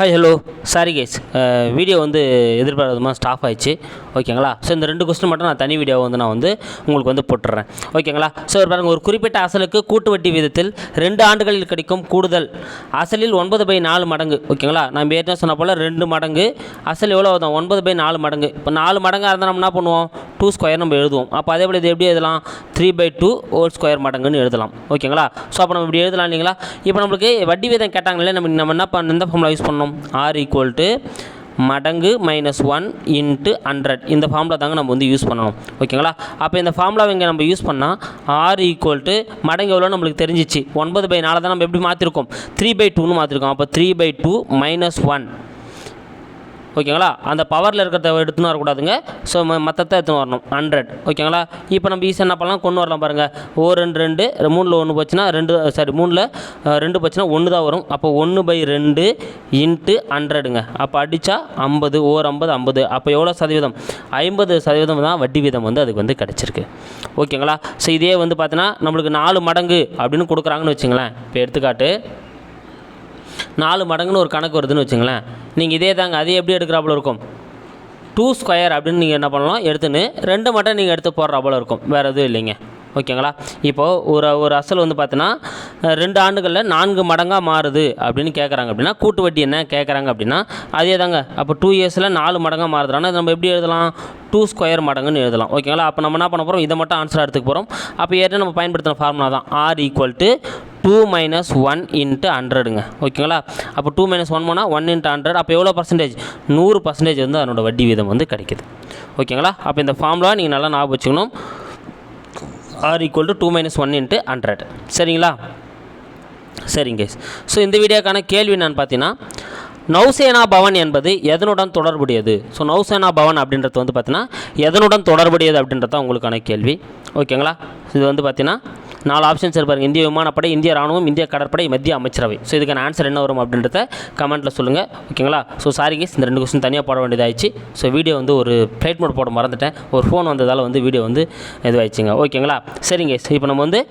Hi hello sorry guys video வந்து எதிர்பாராதமாக stop ஆயிடுச்சு. ஓகேங்களா ஸோ இந்த ரெண்டு கொஸ்டின் மட்டும் நான் தனி வீடியோ வந்து நான் வந்து உங்களுக்கு வந்து போட்டுறேன். ஓகேங்களா ஸோ பாருங்கள் ஒரு குறிப்பிட்ட அசலுக்கு கூட்டு வட்டி விதத்தில் ரெண்டு ஆண்டுகளில் கிடைக்கும் கூடுதல். அசலில் ஒன்பது பை நாலு மடங்கு. ஓகேங்களா நம்ம ஏற்கனவே சொன்ன போல் ரெண்டு மடங்கு. அசல் எவ்வளோ வரும் ஒன்பது பை நாலு மடங்கு. இப்போ நாலு மடங்காக இருந்தால் நம்ம என்ன பண்ணுவோம்? டூ ஸ்கொயர் நம்ம எழுதுவோம். அப்போ அதே போல் இது எப்படி எழுதலாம்? Three by two whole square மடங்குன்னு எழுதலாம். ஓகேங்களா ஸோ அப்போ நம்ம இப்படி எழுதலாம் இல்லைங்களா? இப்போ நம்மளுக்கு வட்டி வீதம் கேட்டாங்களே நம்ம நம்ம என்ன பண்ண எந்த ஃபார்முலா யூஸ் பண்ணோம் ஆர் ஈக்குவல் டு மடங்கு மைனஸ் ஒன் இன்ட்டு ஹண்ட்ரட் இந்த ஃபார்முலா தாங்க நம்ம வந்து யூஸ் பண்ணணும். ஓகேங்களா அப்போ இந்த ஃபார்முலாவை இங்கே நம்ம யூஸ் பண்ணால் ஆர் ஈக்குவல் டு மடங்கு எவ்வளோ நம்மளுக்கு தெரிஞ்சிச்சு. ஒன்பது பை நாலு தான் நம்ம எப்படி மாற்றிருக்கோம் த்ரீ பை டூன்னு மாற்றிருக்கோம் அப்போ three by two minus one ஓகேங்களா? அந்த பவரில் இருக்கிறத எடுத்துன்னு வரக்கூடாதுங்க. ஸோ மற்றத்தை எடுத்துன்னு வரணும். ஹண்ட்ரட் ஓகேங்களா? இப்போ நம்ம ஈஸியாக என்ன பண்ணலாம்? கொண்டு வரலாம் பாருங்கள் ஓ ரெண்டு ரெண்டு. மூணில் ஒன்று போச்சுன்னா ரெண்டு சாரி மூணில் ரெண்டு போச்சுன்னா ஒன்று தான் வரும். அப்போ ஒன்று பை ரெண்டு இன்ட்டு ஹண்ட்ரடுங்க அப்போ அடித்தா ஐம்பது ஓர் ஐம்பது ஐம்பது. அப்போ எவ்வளோ சதவீதம்? ஐம்பது சதவீதம் தான் வட்டி வீதம் வந்து அதுக்கு வந்து கிடச்சிருக்கு. ஓகேங்களா? ஸோ இதே வந்து பார்த்தீங்கன்னா நம்மளுக்கு நாலு மடங்கு அப்படின்னு கொடுக்குறாங்கன்னு வச்சுங்களேன். இப்போ எடுத்துக்காட்டு நாலு மடங்குன்னு ஒரு கணக்கு வருதுன்னு வச்சுங்களேன். நீங்கள் இதே தாங்க அதே எப்படி எடுக்கிறாப்புல இருக்கும்? டூ ஸ்கொயர் அப்படின்னு நீங்கள் என்ன பண்ணலாம்? எடுத்துன்னு ரெண்டு மட்டும் நீங்கள் எடுத்து போடுறாப்புல இருக்கும். வேறு எதுவும் இல்லைங்க. ஓகேங்களா? இப்போது ஒரு ஒரு அசல் வந்து பார்த்தீங்கன்னா ரெண்டு ஆண்டுகளில் நான்கு மடங்காக மாறுது அப்படின்னு கேட்குறாங்க அப்படின்னா கூட்டு வட்டி என்ன கேட்குறாங்க அப்படின்னா அதே தாங்க. அப்போ டூ இயர்ஸில் நாலு மடங்காக மாறுதுன்னா நம்ம எப்படி எழுதலாம்? டூ ஸ்கொயர் மடங்குன்னு எழுதலாம். ஓகேங்களா? அப்போ நம்ம என்ன பண்ண போகிறோம் இதை மட்டும் ஆன்சர் எடுத்துக்க போகிறோம் அப்போ ஏற்கனவே நம்ம பயன்படுத்தின ஃபார்முலா தான். R equal to two minus one into ஹண்ட்ரடுங்க ஓகேங்களா அப்போ டூ மைனஸ் ஒன் போனால் ஒன் இன்ட்டு ஹண்ட்ரட் அப்போ எவ்வளோ பர்சன்டேஜ் நூறு பர்சன்டேஜ் வந்து அதனோட வட்டி வீதம் வந்து கிடைக்குது. ஓகேங்களா அப்போ இந்த ஃபார்முலா நீங்கள் நல்லா ஞாபகம் வச்சுக்கணும். R equal to two minus one into hundred சரிங்களா? சரிங்க ஸோ இந்த வீடியோக்கான கேள்வி என்னன்னு பார்த்தீங்கன்னா நௌசேனா பவன் என்பது எதனுடன் தொடர்புடையது? ஸோ நௌசேனா பவன் அப்படின்றது வந்து பார்த்தீங்கன்னா எதனுடன் தொடர்புடையது அப்படின்றது தான் உங்களுக்கான கேள்வி. ஓகேங்களா இது வந்து பார்த்தீங்கன்னா நாலு ஆப்ஷன்ஸ் இருப்பாருங்க இந்திய விமானப்படை இந்திய ராணுவம் இந்திய கடற்படை மத்திய அமைச்சரவை. ஸோ இதுக்கான ஆன்சர் என்ன வரும் அப்படின்றத கமெண்ட்டில் சொல்லுங்கள் ஓகேங்களா ஸோ சாரி கேஸ் இந்த ரெண்டு கொஸ்டின் தனியாக போட வேண்டியதாகிடுச்சு ஸோ வீடியோ வந்து ஒரு ஃப்ளைட் மோட் போட மறந்துட்டேன். ஒரு ஃபோன் வந்ததால் வந்து வீடியோ வந்து இதுவாகிடுச்சுங்க ஓகேங்களா சரிங்க இப்போ நம்ம வந்து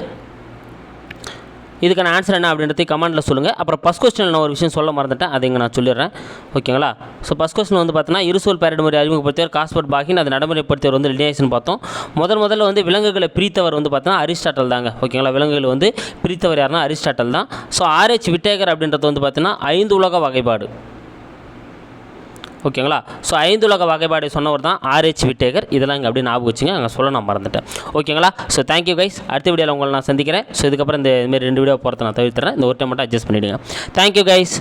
இதுக்கான ஆன்சர் என்ன அப்படின்றத கமெண்ட்டில் சொல்லுங்கள் அப்புறம் ஃபஸ்ட் கொஸ்டின் நான் ஒரு விஷயம் சொல்ல மறந்துட்டேன். அதை இங்கே நான் சொல்லிடுறேன். ஓகேங்களா ஸோ ஃபஸ்ட் கொஸ்டின் வந்து பார்த்தீங்கன்னா இருசோல் பேரட் முறை அறிமுகப்படுத்தியவர் காஸ்பர்ட் பாகின். அதை நடைமுறைப்படுத்தியவர் வந்து லினியேஷன் பார்த்தோம். முதல் முதல்ல வந்து விலங்குகளை பிரித்தவர் வந்து பார்த்தீங்கன்னா அரிஸ்டாட்டல் தாங்க. ஓகேங்களா விலங்குகள் வந்து பிரித்தவர் யாருன்னா அரிஸ்டாட்டல் தான். ஸோ ஆர்ஹெச் விட்டேகர் அப்படின்றது வந்து பார்த்தீங்கன்னா ஐந்து உலக வகைப்பாடு. ஓகேங்களா? ஸோ ஐந்து உலக வகைப்பாடு சொன்னவர் தான் ஆர்ஹெச் விட்டேகர். இதெல்லாம் இங்கே அப்படியே ஞாபகம் வச்சுங்க. அங்கே சொல்ல நான் மறந்துட்டேன். ஓகேங்களா? ஸோ தேங்க்யூ கைஸ் அடுத்த வீடியோவில் உங்களை நான் சந்திக்கிறேன். ஸோ இதுக்கப்புறம் இந்த இதுமாரி ரெண்டு வீடியோ போகிறத நான் தவிர்த்துறேன். இந்த ஒரு டைம் மட்டும் அட்ஜஸ்ட் பண்ணிவிடுங்க தேங்க்யூ கைஸ்